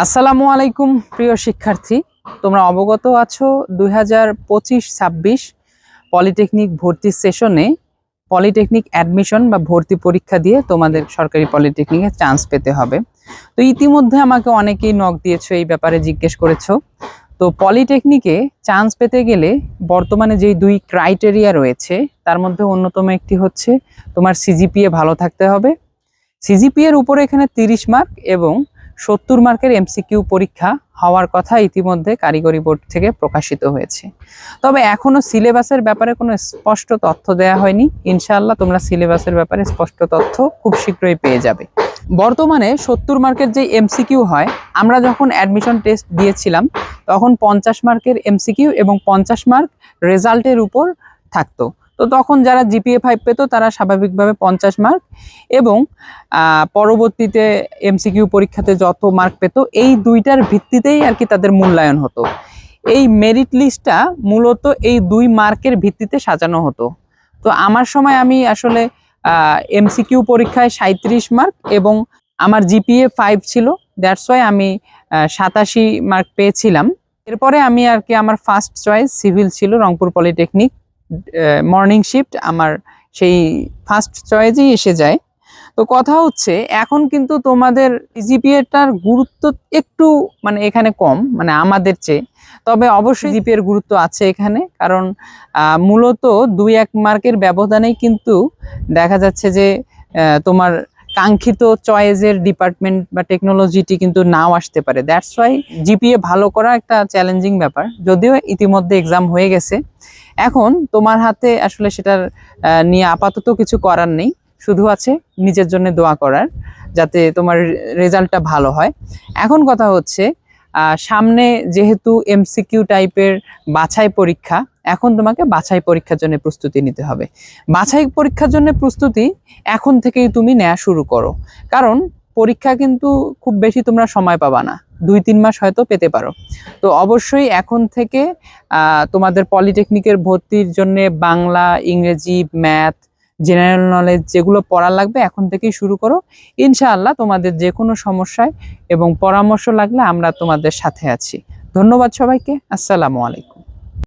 আসসালামু আলাইকুম, প্রিয় শিক্ষার্থী। তোমরা অবগত আছো দুই হাজার পঁচিশ ছাব্বিশ পলিটেকনিক ভর্তি সেশনে পলিটেকনিক অ্যাডমিশন বা ভর্তি পরীক্ষা দিয়ে তোমাদের সরকারি পলিটেকনিকে চান্স পেতে হবে। তো ইতিমধ্যে আমাকে অনেকেই নক দিয়েছ, এই ব্যাপারে জিজ্ঞেস করেছ। তো পলিটেকনিকে চান্স পেতে গেলে বর্তমানে যেই দুই ক্রাইটেরিয়া রয়েছে, তার মধ্যে অন্যতম একটি হচ্ছে তোমার সিজিপিএ ভালো থাকতে হবে। সিজিপিএর উপরে এখানে তিরিশ মার্ক এবং সত্তর মার্কের এমসিকিউ পরীক্ষা হওয়ার কথা ইতিমধ্যে কারিগরি বোর্ড থেকে প্রকাশিত হয়েছে। তবে এখনও সিলেবাসের ব্যাপারে কোনো স্পষ্ট তথ্য দেওয়া হয়নি। ইনশাআল্লাহ তোমরা সিলেবাসের ব্যাপারে স্পষ্ট তথ্য খুব শীঘ্রই পেয়ে যাবে। বর্তমানে সত্তর মার্কের যে এমসিকিউ হয়, আমরা যখন অ্যাডমিশন টেস্ট দিয়েছিলাম, তখন পঞ্চাশ মার্কের এমসিকিউ এবং পঞ্চাশ মার্ক রেজাল্টের উপর থাকতো। তো তখন যারা জিপিএ ফাইভ পেত, তারা স্বাভাবিকভাবে পঞ্চাশ মার্ক এবং পরবর্তীতে এমসিকিউ পরীক্ষাতে যত মার্ক পেত, এই দুইটার ভিত্তিতেই আর কি তাদের মূল্যায়ন হতো। এই মেরিট লিস্টটা মূলত এই দুই মার্কের ভিত্তিতে সাজানো হতো। তো আমার সময় আমি আসলে এমসিকিউ পরীক্ষায় সাঁত্রিশ মার্ক এবং আমার জিপিএ ফাইভ ছিল। দ্যাটস ওয়াই আমি সাতাশি মার্ক পেয়েছিলাম। এরপরে আমি আর কি আমার ফার্স্ট চয়েস সিভিল ছিল রংপুর পলিটেকনিক মর্নিং শিফট আমার সেই ফার্স্ট চয়েসই এসে যায়। তো কথা হচ্ছে এখন কিন্তু তোমাদের জিপিএটার গুরুত্ব একটু মানে এখানে কম মানে আমাদের চেয়ে। তবে অবশ্যই জিপিএর গুরুত্ব আছে এখানে কারণ মূলত দুই এক মার্কের ব্যবধানেই কিন্তু দেখা যাচ্ছে যে তোমার কাঙ্ক্ষিত চয়েসের ডিপার্টমেন্ট বা টেকনোলজিটি কিন্তু নাও আসতে পারে। দ্যাটস ওয়াই জিপিএ ভালো করা একটা চ্যালেঞ্জিং ব্যাপার। যদিও ইতিমধ্যে এক্সাম হয়ে গেছে। এখন তোমার হাতে আসলে সেটার নিয়ে আপাতত কিছু করার নেই। শুধু আছে নিজের জন্য দোয়া করার, যাতে তোমার রেজাল্টটা ভালো হয়। এখন কথা হচ্ছে সামনে যেহেতু এমসিকিউ টাইপের বাছাই পরীক্ষা এখন তোমাকে বাছাই পরীক্ষার জন্য প্রস্তুতি নিতে হবে। বাছাই পরীক্ষার জন্য প্রস্তুতি এখন থেকেই তুমি নেওয়া শুরু করো। কারণ পরীক্ষা কিন্তু খুব বেশি তোমরা সময় পাবা না। দুই, তিন মাস হয়তো পেতে পারো। তো অবশ্যই এখন থেকে তোমাদের পলিটেকনিকের ভর্তির জন্য বাংলা, ইংরেজি, ম্যাথ, জেনারেল নলেজ যেগুলো পড়া লাগবে এখন থেকেই শুরু করো। ইনশাআল্লাহ তোমাদের যে কোনো সমস্যায় এবং পরামর্শ লাগলে আমরা তোমাদের সাথে আছি। ধন্যবাদ সবাইকে। আসসালামু আলাইকুম।